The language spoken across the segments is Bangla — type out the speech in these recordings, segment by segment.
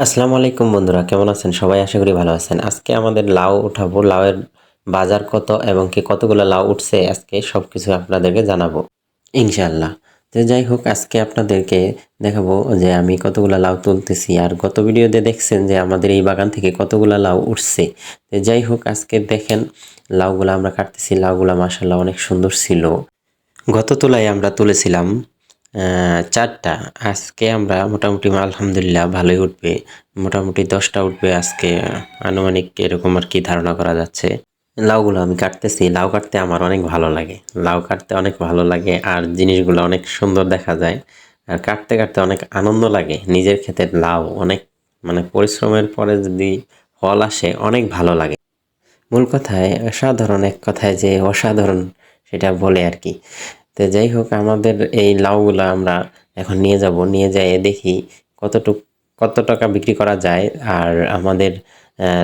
আসসালামু আলাইকুম বন্ধুরা, কেমন আছেন? সবাই আশা করি ভালো আছেন। আজকে আমাদের লাউ উঠাবো। লাউয়ের বাজার কত এবং কি কতগুলো লাউ উঠছে, আজকে সব কিছু আপনাদেরকে জানাব। ইনশাল্লাহ তো যাই হোক, আজকে আপনাদেরকে দেখাবো যে আমি কতগুলো লাউ তুলতেছি আর গত ভিডিওতে দেখছেন যে আমাদের এই বাগান থেকে কতগুলো লাউ উঠছে। তো যাই হোক, আজকে দেখেন লাউগুলো আমরা কাটতেছি। লাউগুলো মাসাল্লাহ অনেক সুন্দর ছিল। গত তোলায় আমরা তুলেছিলাম চারটা। আজকে আমরা মোটামুটি আলহামদুলিল্লাহ ভালোই উঠবে। মোটামুটি দশটা উঠবে আজকে। আনুমানিক এরকম আর কি ধারণা করা যাচ্ছে। লাউগুলো আমি কাটতেছি। লাউ কাটতে আমার অনেক ভালো লাগে। লাউ কাটতে অনেক ভালো লাগে আর জিনিসগুলো অনেক সুন্দর দেখা যায়। আর কাটতে কাটতে অনেক আনন্দ লাগে। নিজের ক্ষেতের লাউ অনেক মানে পরিশ্রমের পরে যদি ফল আসে, অনেক ভালো লাগে। মূল কথায়, অসাধারণ এক কথায় যে অসাধারণ সেটা বলে আর কি। তো যাই হোক, আমাদের এই লাউগুলো আমরা এখন নিয়ে যাব। নিয়ে যাই দেখি কতটুক, কত টাকা বিক্রি করা যায়। আর আমাদের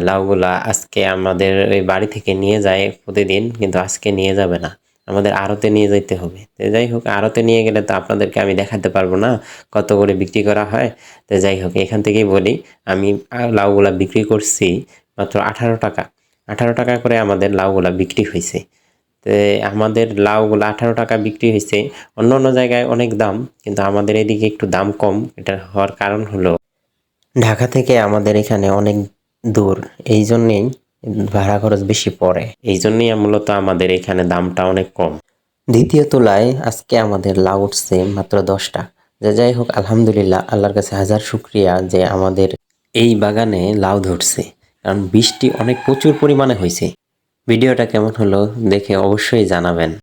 লাউগুলা আজকে আমাদের এই বাড়ি থেকে নিয়ে যায় প্রতিদিন, কিন্তু আজকে নিয়ে যাবে না। আমাদের আড়তে নিয়ে যেতে হবে। তো যাই হোক, আড়তে নিয়ে গেলে তো আপনাদেরকে আমি দেখাতে পারব না কত করে বিক্রি করা হয়। তো যাই হোক, এখান থেকেই বলি, আমি লাউগুলা বিক্রি করছি মাত্র আঠারো টাকা। আঠারো টাকা করে আমাদের লাউগুলা বিক্রি হয়েছে আমাদের লাউগুলো আঠারো টাকা বিক্রি হয়েছে। অন্য অন্য জায়গায় অনেক দাম, কিন্তু আমাদের এদিকে একটু দাম কম। এটা হওয়ার কারণ হলো ঢাকা থেকে আমাদের এখানে অনেক দূর, এই জন্যেই ভাড়া খরচ বেশি পড়ে। এই জন্যই মূলত আমাদের এখানে দামটা অনেক কম। দ্বিতীয় তোলায় আজকে আমাদের লাউ উঠছে মাত্র দশটা যে যাই হোক, আলহামদুলিল্লাহ, আল্লাহর কাছে হাজার শুক্রিয়া যে আমাদের এই বাগানে লাউ ধরছে। কারণ বৃষ্টি অনেক প্রচুর পরিমাণে হয়েছে। ভিডিওটা কেমন হলো দেখে অবশ্যই জানাবেন।